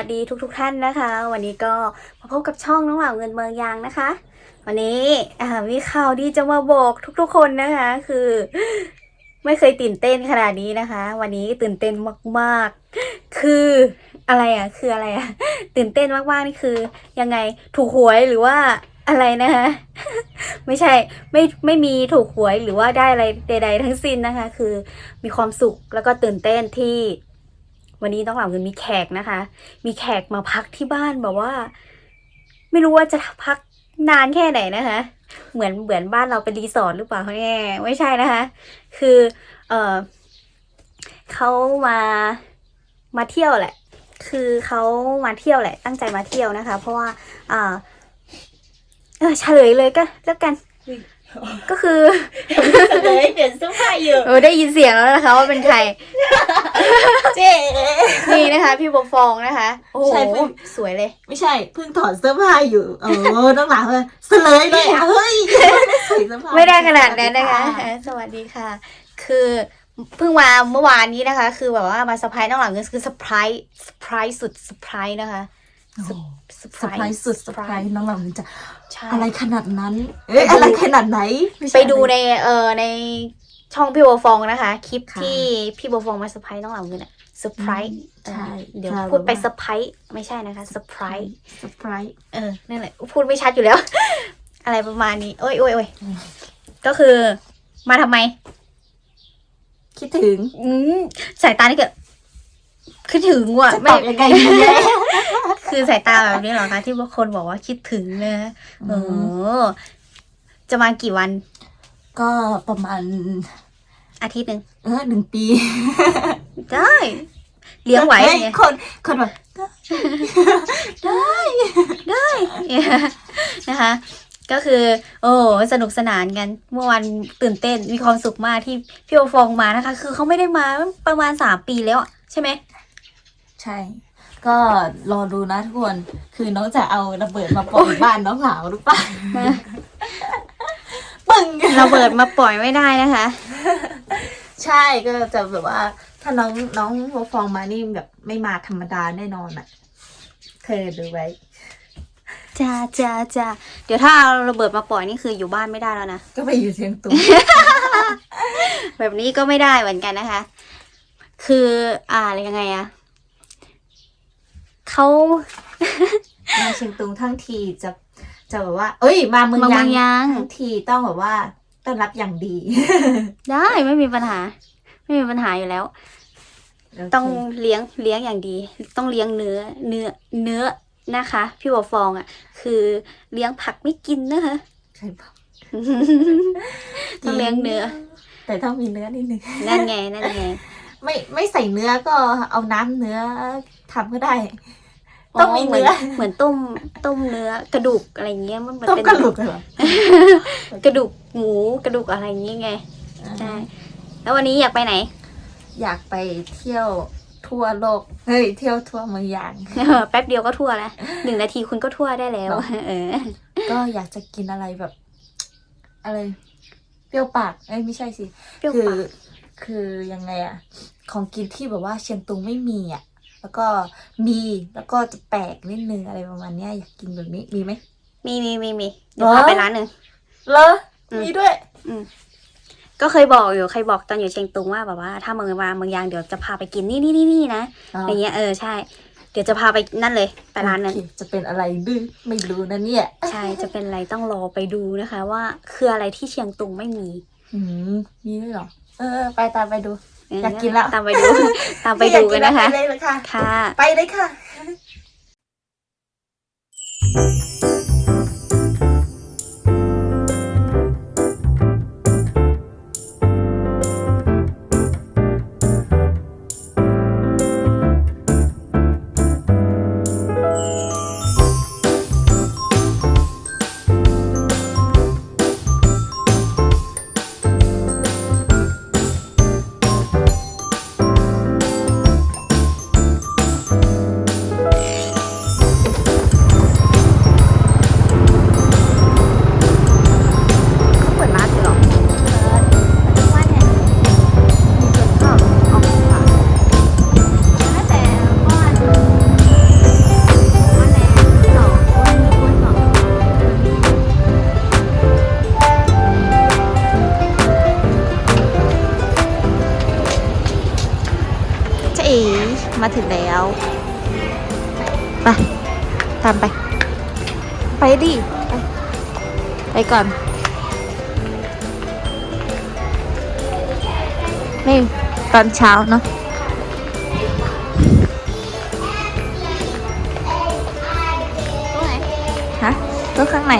วัสดีค่ะสวัสดีทุกๆทท่านนะคะ วันนี้ก็มาพบกับช่องน้องเหล่าเงินเมืองยางนะคะ วันนี้อ่ามีข่าวดีจะมาบอกทุกๆ คนนะคะ คือ ไม่เคยตื่นเต้นขนาดนี้นะคะ วันนี้ตื่นเต้นมากๆ คืออะไรอะ คืออะไรอะ ตื่นเต้นมากๆนี่คือ ยังไงถูกหวยหรือว่าอะไรนะคะไม่ใช่ไม่ไม่มีถูกหวยหรือว่าได้อะไรใด ๆ ทั้งสิ้นนะคะ คือมีความสุขแล้วก็ตื่นเต้นที่ วันนี้ต้องเหล่าเงินมีแขกนะคะ มีแขกมาพักที่บ้านแบบว่า ไม่รู้ว่าจะพักนานแค่ไหนนะคะ เหมือนเหมือนบ้านเราเป็นรีสอร์ทหรือเปล่าเนี่ยไม่ใช่นะคะ คือ เออเขามามาเที่ยวแหละ คือเขามาเที่ยวแหละ ตั้งใจมาเที่ยวนะคะ เพราะว่า อ่า เออเฉลยเลยก็แล้วกัน ก็คือเลยเปลี่ยนเสื้อผ้าอยู่ เออได้ยินเสียงแล้วนะคะว่าเป็นใคร เจ๊นี่นะคะ พี่บฟองนะคะ โอ้โหใช่เพิ่ง สวยเลย ไม่ใช่เพิ่งถอดเสื้อผ้าอยู่โอ้ต้องหลังเลยเสลยเลยอะเฮ้ยใส่เสื้อผ้าไม่ได้ขนาดนั้นนะคะสวัสดีค่ะ คือเพิ่งมาเมื่อวานนี้นะคะ คือแบบว่ามาสปายน้องหลังก็คือสปายสปายสุดสปายนะคะโอ้โหส เซอร์ไพรส์สุดเซอร์ไพรส์น้องหลังจะใช่อะไรขนาดนั้น เอ้ยอะไรขนาดไหนม่ใช่ไปดูในเอ่อในช่องพี่โบฟองนะคะ คลิปค่ะที่พี่โบฟองมาสปายน้องหลังเงินอะสปายใช่เดี๋ยวค่ะพูดไปแบบว่าสปายไม่ใช่นะคะสปายเซอร์ไพรส์เออนั่นแหละพูดไม่ชัดอยู่แล้ว อะไรประมาณนี้โอ้ยโอ้ยโอ้ยก็คือมาทำไม คิดถึงอืมสายตานี่เกิด คือถึงว่ะจะตไม่อบยังไงดีเนี่ยคือสายตาแบบนี้เหรอคะที่บางคนบอกว่าคิดถึงนะเออจะมากี่วัน ก็ประมาณ อาทิตย์หนึ่งเออหนึ่งปี ได้เลี้ยงไหวเฮ้ยเนี่ยคนคนแบบนะคะ ก็คือ โอ้สนุกสนานกันเมื่อวันตื่นเต้นมีความสุขมากที่พี่โอฟองมานะคะ คือเขาไม่ได้มาประมาณสามปีแล้วอะใช่ไหม ใช่ ก็รอดูนะทุกคน คือน้องจะเอาระเบิดมาปล่อยบ้านน้องหลาวหรือเปล่านะปึ้งเราเบิดมาปล่อยไม่ได้นะคะ ใช่ก็จะแบบว่า ถ้าน้องน้องโมฟองมานี่แบบไม่มาธรรมดาแน่นอนอะ เคยดูไว้จ้าจ้าจ้าเดี๋ยวถ้าเอาระเบิดมาปล่อยนี่คืออยู่บ้านไม่ได้แล้วนะ ก็ไปอยู่เชียงตุงแบบนี้ก็ไม่ได้เหมือนกันนะคะ คืออ่าอะไรยังไงอะ เขามาเชียงตุงทั้งทีจะจะแบบว่า เอ้ย มาเมืองมาเมืยาองงยางทั้งทีต้องแบบว่าต้อนรับอย่างดี ได้ไม่มีปัญหา ไม่มีปัญหาอยู่แล้ว ต้องเลี้ยงเลี้ยงอย่างดี ต้องเลี้ยงเนื้อ เนื้อเนื้อนะคะ พี่บัวฟองอะ่ะ คือเลี้ยงผักไม่กินนะคะใช่ปะต้องเลี้ยงเนื้อ แต่ต้องมีเนื้อนิดนึงนั่นไงนั่นไงไม่ไม่ใส่เนื้อก็เอาน้ำเนื้อทำก็ได้ ต้องมีเหมือนเนื้อ เหมือนต้มต้มเนื้อกระดูกอะไรเงี้ยมันมันต้มเป็นกระดูกเหรอกระดูกหมูกระดูกอะไรอย่างเงี้ยไงใช่แล้ววันนี้อยากไปไหน อยากไปเที่ยวทั่วโลก เฮ้ย เที่ยวทั่วเมืองยางแป๊บเดียวก็ทั่วแล้วหนึ่งนาทีคุณก็ทั่วได้แล้วเนอะเออ ก็อยากจะกินอะไรแบบ อะไร เปรี้ยวปากเอ้ยไม่ใช่สิเปรี้ยวคือปากคือยังไงอะของกินที่แบบว่าเชียงตุงไม่มีอะ แล้วก็มีแล้วก็จะแปลกนิดนึงอะไรประมาณเนี้ยอยากกินแบบนี้มีไหม มีมีมีมีเดี๋ยวเหรอพาไปร้านหนึ่ง เหรออืม มีด้วยก็เคยบอกอยู่เคยบอกตอนอยู่เชียงตุงว่าแบบว่าถ้าเมืองมาเมืองยางเดี๋ยวจะพาไปกินนี่นี่นี่นี่นะอย่างเงี้ยเออใช่ เดี๋ยวจะพาไปนั่นเลยไปร้านนั้น โอเคจะเป็นอะไรดื้อไม่รู้นะเนี่ย ใช่จะเป็นอะไรต้องรอไปดูนะคะ ว่าคืออะไรที่เชียงตุงไม่มี อืมมีด้วยเหรอ เออ ไปตามไปดูเอออยากกินแล้วตามไปดู ตามไปดูกันนะคะ ไปเลยเลยค่ะค่ะ ไปเลยค่ะ ก่อน นี่ ตอนเช้าเนาะตรงไหนฮะตู้ข้างใน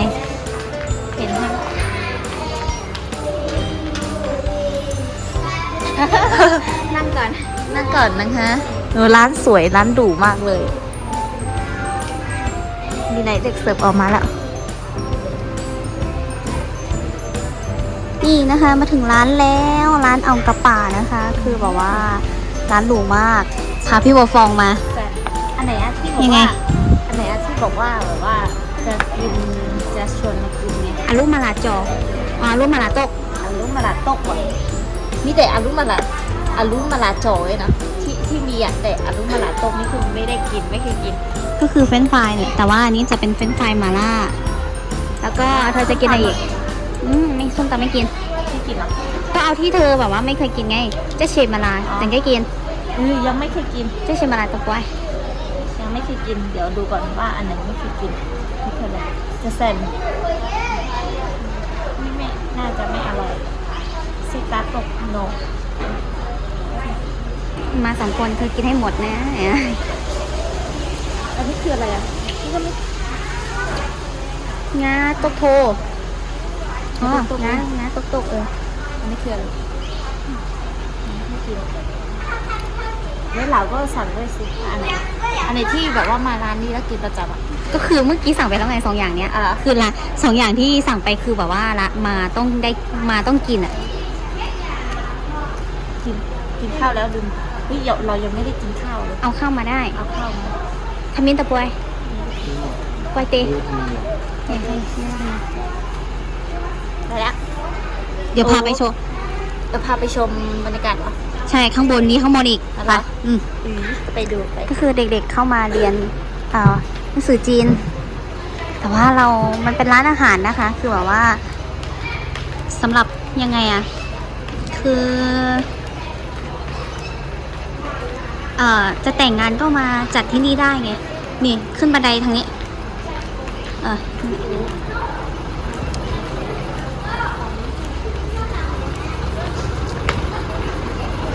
เห็นไหมนั่งก่อน นั่งก่อนนะคะหนูร้านสวยร้านหรูมากเลย มีไหนเด็กเสิร์ฟออกมาแล้ว นี่นะคะมาถึงร้านแล้วร้านเอากระป่านะคะ คือแบบว่าร้านหรูมากพาพี่บัวฟองมา แต่อันไหนอะที่บอกยังไง ว่าอันไหนอะที่บอกว่าแบบว่าจะกินจะชวนมากินไงอารุมาลาจออารุมาลาโตกอารุมาลาตกว่ะมีแต่อารุมาลาอารุมาลาจอยนะที่ที่มีอะแต่อารุมาลาตกนี่คือไม่ได้กินไม่เคยกินก็คือเฟรนช์ฟรายเนี่ยแต่ว่าอันนี้จะเป็นเฟรนช์ฟรายมาล่าแล้วก็เธอจะกินอะไรอีก อืมไม่ส้มตำไม่กิน ไม่กินหรอก็เอาที่เธอแบบว่าไม่เคยกินไง เจะเชดมาลาอ๋อแต่ก็กินเออยังไม่เคยกิน เจะเชดมาลาตกไว้ยังไม่เคยกิน เดี๋ยวดูก่อนว่าอันไหนไม่เคยกินไม่เคยเลยจะเซนไม่ไม่น่าจะไม่อร่อยซิตาตกโนมาสองคนเธอกินให้หมดนะ อันนี้คืออะไรอะ นี่ก็ไม่งาตกโท อ๋องางาตกตกเอออันนี้คืออะไรไม่กินแล้วเราก็สั่งด้วยสิอันไหนอันไหนที่แบบว่ามาร้านนี้แล้วกินประจำอะ ก็คือเมื่อกี้สั่งไปแล้วไงสองอย่างเนี้ยอ่าคือละสองอย่างที่สั่งไปคือแบบว่าละมาต้องได้มาต้องกินอะกินกินข้าวแล้วลืมเฮ้ยเราเรายังไม่ได้กินข้าวเลย เอาข้าวมาได้ เอาข้าวมาทำมินตะปวยปวยเตะเฮ้ย ได้แล้วเดี๋ยวพาไปโชว์จะพาไปชมบรรยากาศเหรอใช่ข้างบนนี้ข้างบนอีกอะไร ไปอืมอืม ไปดูไป ก็คือเด็กๆเข้ามาเรียนเอ่อหนังสือจีน แต่ว่าเรา มันเป็นร้านอาหารนะคะ คือแบบว่าสำหรับยังไงอะคือเอ่อจะแต่งงานก็มาจัดที่นี่ได้ไง นี่ขึ้นบันไดทางนี้ เออ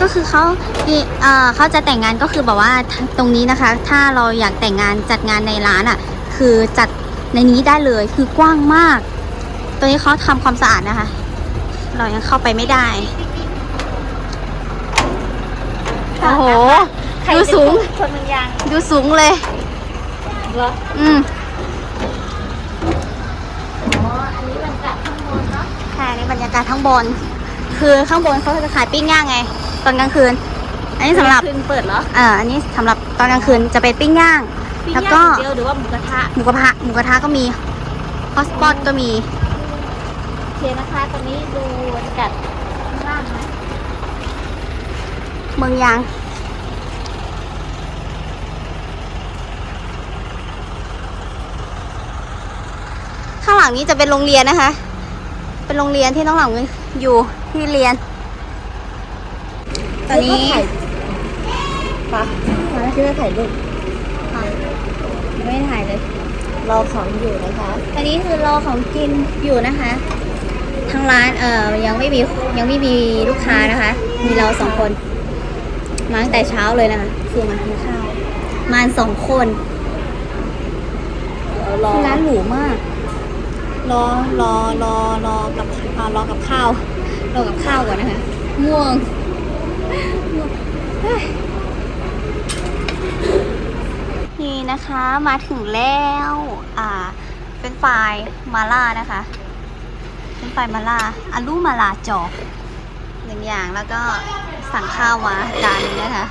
ก็คือเขาอีเอ่อเขาจะแต่งงานก็คือแบบว่าตรงนี้นะคะ ถ้าเราอยากแต่งงานจัดงานในร้านอะ่ะ คือจัดในนี้ได้เลยคือกว้างมากตรงนี้เขาทำความสะอาดนะคะ เรายังเข้าไปไม่ได้โอ้โหดูสูงคนมันยังดูสูงเลยเหรออืมอ๋ออันนี้บรรยากาศข้างบนเนาะใช่ในบรรยากาศข้างบน คือข้างบนเขาจะขายปิ้งย่างไง ตอนกลางคืน อันนี้สำหรับคืนเปิดเหรอเอ่ออันนี้สำหรับตอนกลางคืนจะเป็นปิ้งย่าง ปิ้งแล้วย่างก็อย่างเดียวหรือว่าหมูกระทะ หมูกระทะหมูกระทะก็มีฮอสปอตก็มี โอเคนะคะ ตอนนี้ดูบรรยากาศข้างล่างนะเมืองยาง ข้างหลังนี้จะเป็นโรงเรียนนะคะ เป็นโรงเรียนที่น้องหลังอยู่ที่เรียน ตอนนี้ปะมาที่ว่าถ่ายรูปค่ะยังไม่ได้ถ่ายเลย รอของอยู่นะคะตอนนี้คือรอของกินอยู่นะคะ ทางร้านเอ่อยังไม่มียังไม่มีลูกค้านะคะ มีเราสองคน มาตั้งแต่เช้าเลยนะคะคือมากินข้าวมาสองคนเดี๋ยวรอคือร้านหรูมาก รอรอรอรอกับอ่ารอกับข้าวรอกับข้าวก่อนนะคะ ง่วงง่วงเฮ้ย นี่นะคะมาถึงแล้ว อ่า เป็นไฟรายมาล่านะคะ เป็นไฟรายมาล่าอาลูมาลาจอกหนึ่งอย่างแล้วก็สั่งข้าวมาจานหนึงนะคะ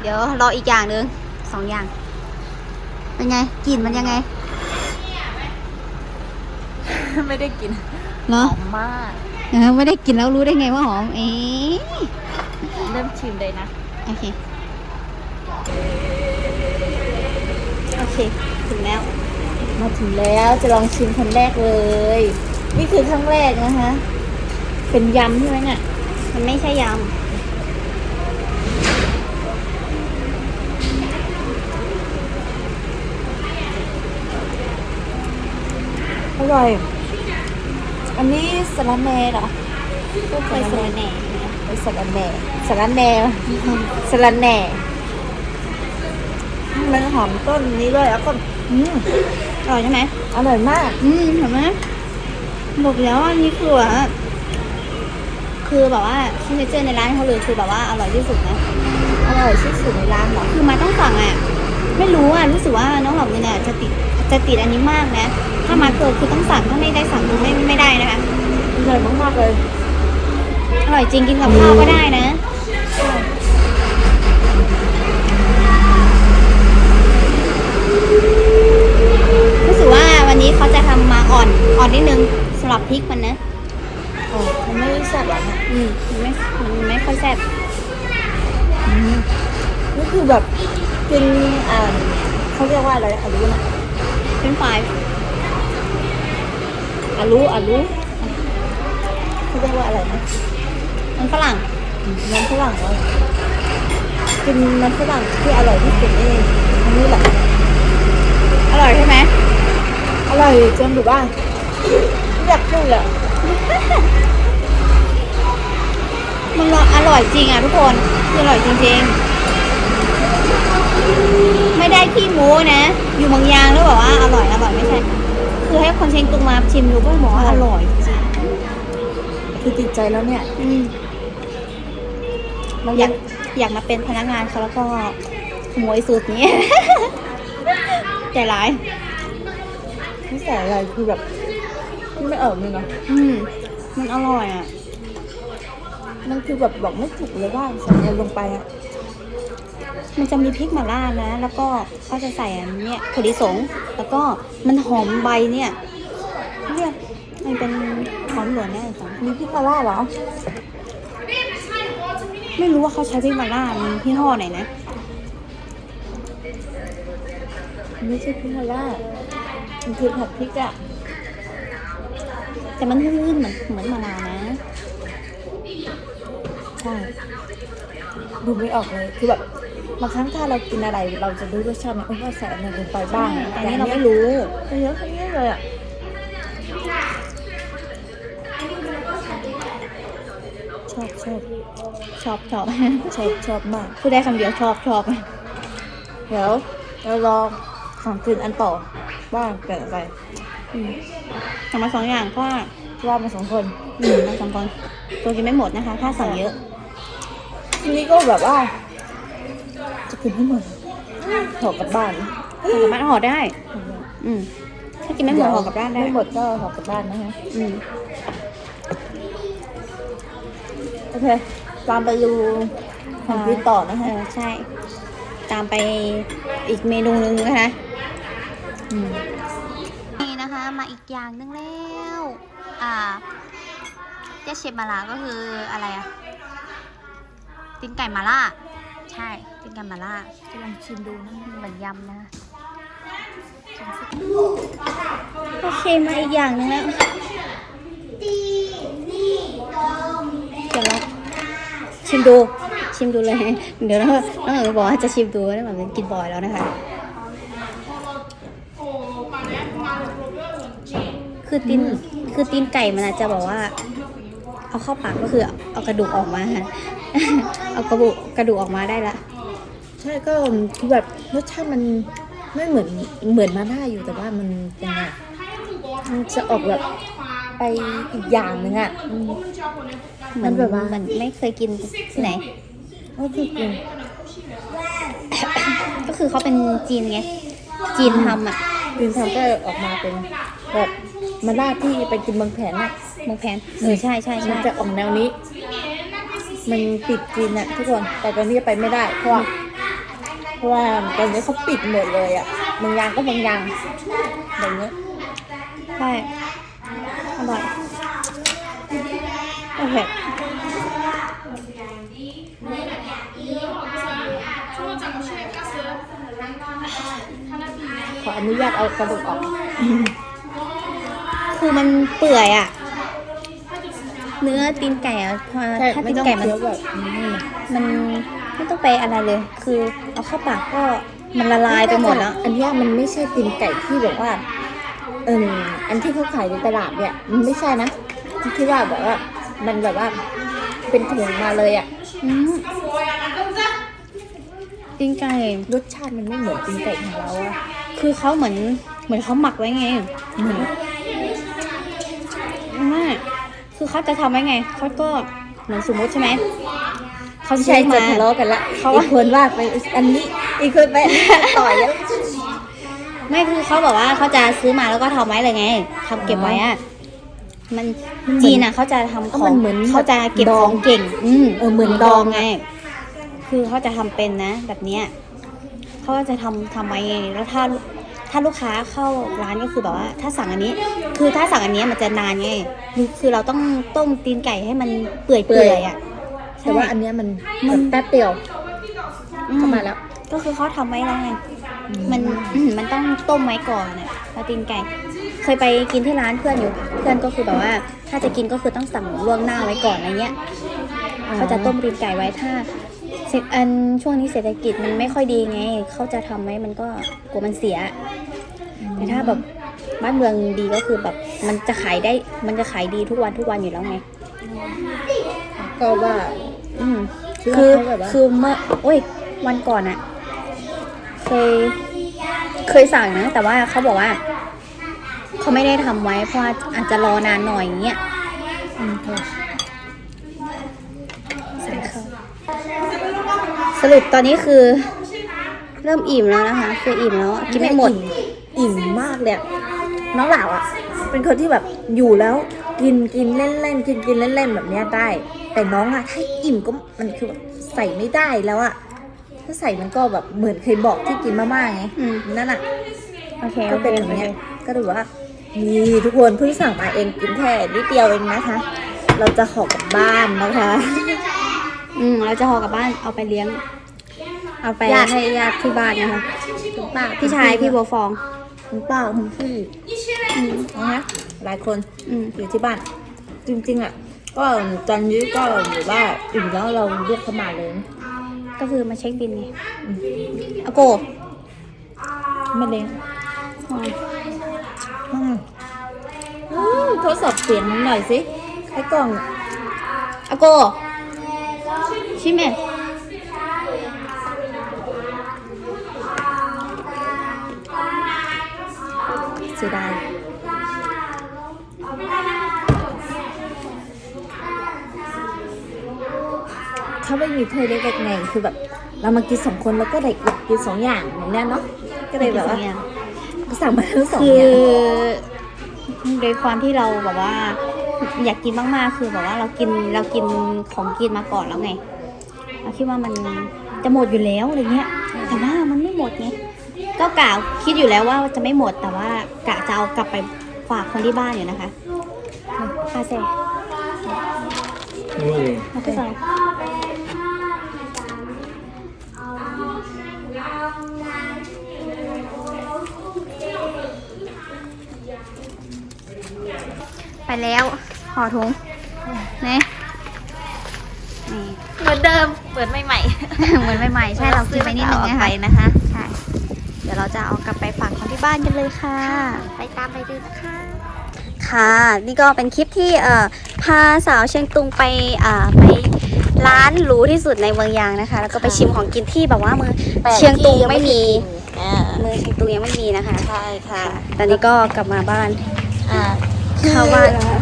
เดี๋ยวรออีกอย่างหนึ่งสองอย่าง เป็นไงกลิ่นมันยังไง ไม่ได้กินเหรหออมมากเออไม่ได้กินแล้วรู้ได้ไงว่าหอม เอ๊ะ เริ่มชิมเลยนะ โอเค โอเค ถึงแล้ว มาถึงแล้วจะลองชิมคนแรกเลย นี่คือครั้งแรกนะคะ เป็นยำใช่ไหมเนี่ย มันไม่ใช่ยำอร่อย อันนี้สลัดแหน่เหรอก็เคยสลัดแหน่ ไอสลัดแหน่สลัดแหน่สลัดแหน่มันหอมต้นนี้ด้วยแล้วก็อืมอร่อยใช่ไหมอร่อยมาก อืมเห็นไหมบอกแล้วอันนี้คือแบบว่าคือแบบว่าซิกเนเจอร์ในร้านเขาเลยคือแบบว่าอร่อยที่สุดนะอร่อยที่สุดในร้านเหรอคือมาต้องสั่งอะไม่รู้อะรู้สึกว่าน้องหลอมเนี่ยจะติดจะติดอันนี้มากนะ ถ้ามาเกิดคือต้องสั่งถ้าไม่ได้สั่งคือไม่ไม่ได้นะคะอร่อยมากๆเลย อร่อยจริงกินกับข้าวก็ได้นะรู้สึกว่าวันนี้เขาจะทำมาอ่อนอ่อนนิดนึงสำหรับพริกมันนะโอ้มันไม่แซ่บหรอกนะอืมมันไม่มันไม่ค่อยแซ่บนี่คือแบบกินอ่าเขาเรียกว่าอะไรอารุนะเป็นฝ่ายอารุอารุเขาเรียกว่าอะไรนะ มันฝรั่งน้ำฝรั่งเหรอกินน้ำฝรั่งที่อร่อยที่สุดนี่อันนี้แหละอร่อยใช่ไหมอร่อยจนแบบว่าไม่อยากพูดเลยอะมันอร่อยจริงอะทุกคนคืออร่อยจริงๆ ไม่ได้ขี้โม้นะ อยู่เมืองยางแล้วบอกว่าอร่อยอร่อยไม่ใช่ คือให้คนเชียงตุงมาชิมดูก็บอกว่าอร่อยจริงคือติดใจแล้วเนี่ย อืมเรา ออายยากกอยากมาเป็นพนักงานเขาแล้วก็ขโมยสูตรนี้ ใจร้ายไม่ใส่อะไรคือแบบไม่เอิบเลยเนาะอืมมันอร่อยอะ มันคือแบบบอกไม่ถูกเลยว่าใส่อะไรลงไปอะ มันจะมีพริกหม่าล่านะ แล้วก็เขาจะใส่อันเนี้ยถั่วลิสง แล้วก็มันหอมใบเนี่ยเรียกมันเป็นหอมหลวนแน่จังมีพริกมาล่าเหรอ ไม่รู้ว่าเขาใช้พริกหม่าล่ามียี่ห้อไหนนะ ไม่ใช่พริกมาล่ามันคือผัดพริกอะแต่มันลื่นๆเหมือนเหมือนมะนาวนะใช่ดูไม่ออกเลยคือแบบบางครั้งถ้าเรากินอะไรเราจะรู้รสชาติไหมเออว่าใส่อะไรลงไปบ้างแต่อันนี้เราไม่รู้ใส่เยอะแค่นี้เลยอะ ชอบชอบชอบชอบชอบชอบมากพูดได้คำเดียวชอบชอบเดี๋ยวเราลองของกินอันต่อว่าเกิดอะไรอืมสั่งมาสองอย่างเพราะว่าว่ามาสองคนอืมมาสองคนตัวกินไม่หมดนะคะ ถ้าสั่งเยอะทีนี้ก็แบบว่า จะกินให้หมดห่อกลับบ้านห่อกลับบ้านห่อได้ อืมถ้ากินไม่หมดห่อกลับบ้านได้ไม่หมดก็ห่อกลับบ้านนะคะอืม อเคตามไปดูของกินต่อนะเอคะอใช่ ตามไปอีกเมนูหนึงนะคะอืมนี่นะคะมาอีกอย่างหนึงแล้วอ่าเจ๊เชฟมาลาก็คืออะไรอะตีนไก่มาล่าใช่ตีนไก่มาล่ากำลังชิมดูนะเหมือนยำนะโอเคมาอีกอย่างหนึงแล้วเดี๋ยวเรา ชิมดู ชิมดูเลย เดี๋ยวน้องน้องเอ๋บอกว่าจะชิมดูแล้วแบบกินบ่อยแล้วนะคะ คือตีนคือตีนไก่มันอาจจะบอกว่า เอาเข้าปากก็คือเอากระดูกออกมา เอากระดูกกระดูกออกมาได้ละ ใช่ก็คือแบบรสชาติมันไม่เหมือนเหมือนมาล่าอยู่แต่ว่ามันเป็นไงมันจะออกแบบไปอีกอย่างหนึงอะอืม เหมือนมันแบบว่าเหมือนไม่เคยกินที่ไหนก็คือกิน ก็คือเขาเป็นจีนไง จีนทำอะกินทำก็ออกมาเป็นแบบมาล่าที่ไปกินเมืองแผนน่ะมงแพนเออใช่ใช่มัใช่นจะออกแนวนี้ มันปิดจีนอะทุกคน แต่ตอนนี้ไปไม่ได้ เพราะว่าเพราะว่าตอนนี้เขาปิดหมดเลยอะเมืองยางก็เมืองยางแบบนี้ใช่อร่อย โอเคขออนุญาตเอากระดูกออก คือมันเปื่อยอะ เนื้อตีนไก่อะพอใช่ถ้าไม่ตีนต้องไก่มันเคี้ยวแบบนี้นะมันไม่ต้องไปอะไรเลย คือเอาเข้าปากก็มันละลายไปหมดแล้ว อันเนี้ยมันไม่ใช่ตีนไก่ที่แบบว่าเอออันที่เขาขายในตลาดเนี่ย มันไม่ใช่นะที่ว่าแบบว่า มันแบบว่า เป็นถุงมาเลยอะอืมตีนไก่รสชาติมันไม่เหมือนตีนไก่ของเราอะคือเขาเหมือน เหมือนเขาหมักไว้ไงเหมือนไม่คือเขาจะทำไว้ไงเขาก็เหมือนสมมติใช่ไหมเขาไม่ใช้ใช่จะมาทะเลาะกันละเขาอีกคนว่าไปอันนี้อีกคนไปอันนี้ต่อยแล้วไม่คือเขาบอกว่าเขาจะซื้อมาแล้วก็ทำไว้เลยไงทำเก็บไว้อะ มันมันเหมือนจีนอะเขาจะทำของมันเหมือนเขาจะเก็บดขององเก่ง อืมเออเหมือนดองไง คือเขาจะทำเป็นนะ แบบเนี้ยเขาก็จะทำทำไว้ไงแล้วถ้าถ้าลูกค้าเข้าร้านก็คือแบบว่า ถ้าสั่งอันนี้ คือถ้าสั่งอันเนี้ยมันจะนานไงคือเราต้องต้มตีนไก่ให้มันเปื่อยเปื่เปื่ออยยอะแต่ว่าอันเนี้ยมันมัมันนแป๊บเดียวอืเข้ามาแล้ว ก็คือเขาทำไว้แล้วไง มันอืมมันต้องต้มไว้ก่อนน่ะปลาตีนไก่ เคยไปกินที่ร้านเพื่อนอยู่ เพื่อนก็คือแบบว่า ถ้าจะกินก็คือต้องสั่งล่วงหน้าไว้ก่อนอะไรเงี้ยอ๋อเขาจะต้มตีนไก่ไว้ถ้าเศรษฐอันช่วงนี้เศรษฐกิจมันไม่ค่อยดีไง เขาจะทำไว้มันก็กลัวมันเสีย แต่ถ้าแบบบ้านเมืองดีก็คือแบบมันจะขายได้ มันจะขายดีทุกวันทุกวันอยู่แล้วไง ก็ว่า อืมคือคือเขาแบบว่าคือเมื่อโอ้ย วันก่อนอะเคย เคยสั่งนะ แต่ว่าเขาบอกว่า เขาไม่ได้ทำไว้เพราะว่าอาจจะรอนานหน่อยอย่างเงี้ยอืมค่ะใส่เข้าสรุปตอนนี้คือ เริ่มอิ่มแล้วนะคะ คืออิ่มแล้วอะกินไม่หมดอิ่มมากเลยอะน้องเหล่าอะ เป็นคนที่แบบอยู่แล้วกินกินเล่นเล่นกินกินเล่นเล่นแบบเนี้ยได้ แต่น้องอะถ้าอิ่มก็มันคือแบบใส่ไม่ได้แล้วอะถ้าใส่มันก็แบบเหมือนเคยบอกที่กินมาม่าไงอืมนั่นอะโอเคก็โอเคเป็นอย่างโอเคเนี้ยก็ถือว่า นี่ทุกคนเพิ่งสั่งมาเองกินแค่นิดเดียวเองนะคะ เราจะห่อกลับบ้านนะคะ อืมเราจะห่อกลับบ้านเอาไปเลี้ยง เอาไปญาติให้ญาติที่บ้านนะคะคุณป้าพี่ชายพี่บัวฟองคุณป้าคุณพี่อืมนะคะหลายคนอืมอยู่ที่บ้าน จริงๆอะก็ตอนนี้ก็อยู่ว่าอิ่มแล้วเราเรียกเขามาเลยก็คือมาเช็คบินไงอืมอาโกไม่เลี้ยง อ๋อ อืมอืมทดสอบเสียงหน่อยสิไอ้กล่องอาโกชิมเมเสียดายถ้าไม่มีถ้วยเล็กๆไงคือแบบ เรามากินสองคนแล้วก็ได้กินสองอย่างแบบเนี้ยเนาะก็เลยแบบว่า สั่งมาทั้งสองคืออย่างโดยความที่เราแบบว่า อยากกินมากๆคือแบบว่าเรากินเรากินของกินมาก่อนแล้วไงเราคิดว่ามันจะหมดอยู่แล้วอะไรเงี้ย แต่ว่ามันไม่หมดไงก็กะคิดอยู่แล้วว่าจะไม่หมดแต่ว่ากะจะเอากลับไปฝากคนที่บ้านอยู่นะคะคาเซ่มาเซ่ไป แล้วห่อถุงนี่นี่เหมือนเดิมเหมือนใหม่เหมือนใหม่ๆใช่เราซื้อไปนิดนึงเอาออกนะคะไปนะคะใช่เดี๋ยวเราจะเอากลับไปฝากคนที่บ้านกันเลยค่ะ ไปตามไปดูนะคะค่ะนี่ก็เป็นคลิปที่เอ่อพาสาวเชียงตุงไปอ่าไปร้านหรูที่สุดในเมืองยางนะคะ แล้วก็ไปชิมของกินที่แบบว่าเมืองเชียงตุงไม่มีอ่าเมืองเชียงตุงยังไม่มีนะคะใช่ค่ะตอนนี้ก็กลับมาบ้าน อ่าเข้าบ้านแล้ว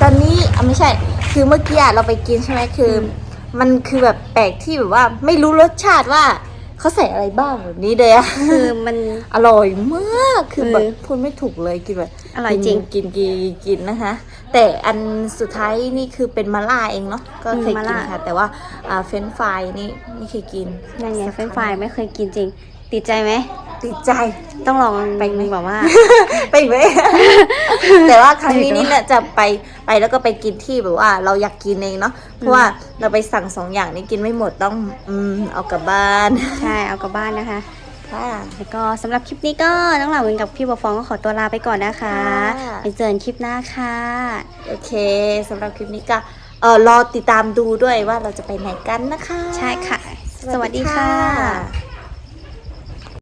ตอนนี้อะไม่ใช่ คือเมื่อกี้อะเราไปกินใช่ไหมคืออมันคือแบบแปลกที่แบบว่า ไม่รู้รสชาติว่าเขาใส่อะไรบ้างแบบนี้เลยอะ คือมัน อร่อยมาก คือแบบเออพูดไม่ถูกเลยกินแบบอร่อยจริงกินกินกินกินนะคะ แต่อันสุดท้ายนี่คือเป็นมาล่าเองเนาะ ก็เคยอืมมากินล่า ค่ะ แต่ว่าอ่าเฟรนช์ฟรายนี่ไม่เคยกินนั่นไงสักเฟรนช์คฟรายไม่เคยกินจริง ติดใจไหม ติดใจต้องลองไปไหมแบบว่า ไปไหม แต่ว่าครั้งนี้นี่เนี่ยจะไปไปแล้วก็ไปกินที่แบบว่า เราอยากกินเองเนาะเพราะว่าเราไปสั่งสองอย่างนี้กินไม่หมดต้องอืมเอากลับบ้านใช่เอากลับบ้านนะคะค่ะแล้วก็สำหรับคลิปนี้ก็น้องเหล่าวินกับพี่บัวฟองก็ขอตัวลาไปก่อนนะคะค่ะไปเจอกันคลิปหน้าค่ะโอเคสำหรับคลิปนี้ก็เออรอติดตามดูด้วยว่าเราจะไปไหนกันนะคะ ใช่ค่ะ สวัสดีสวัสดีค่ะค่ะ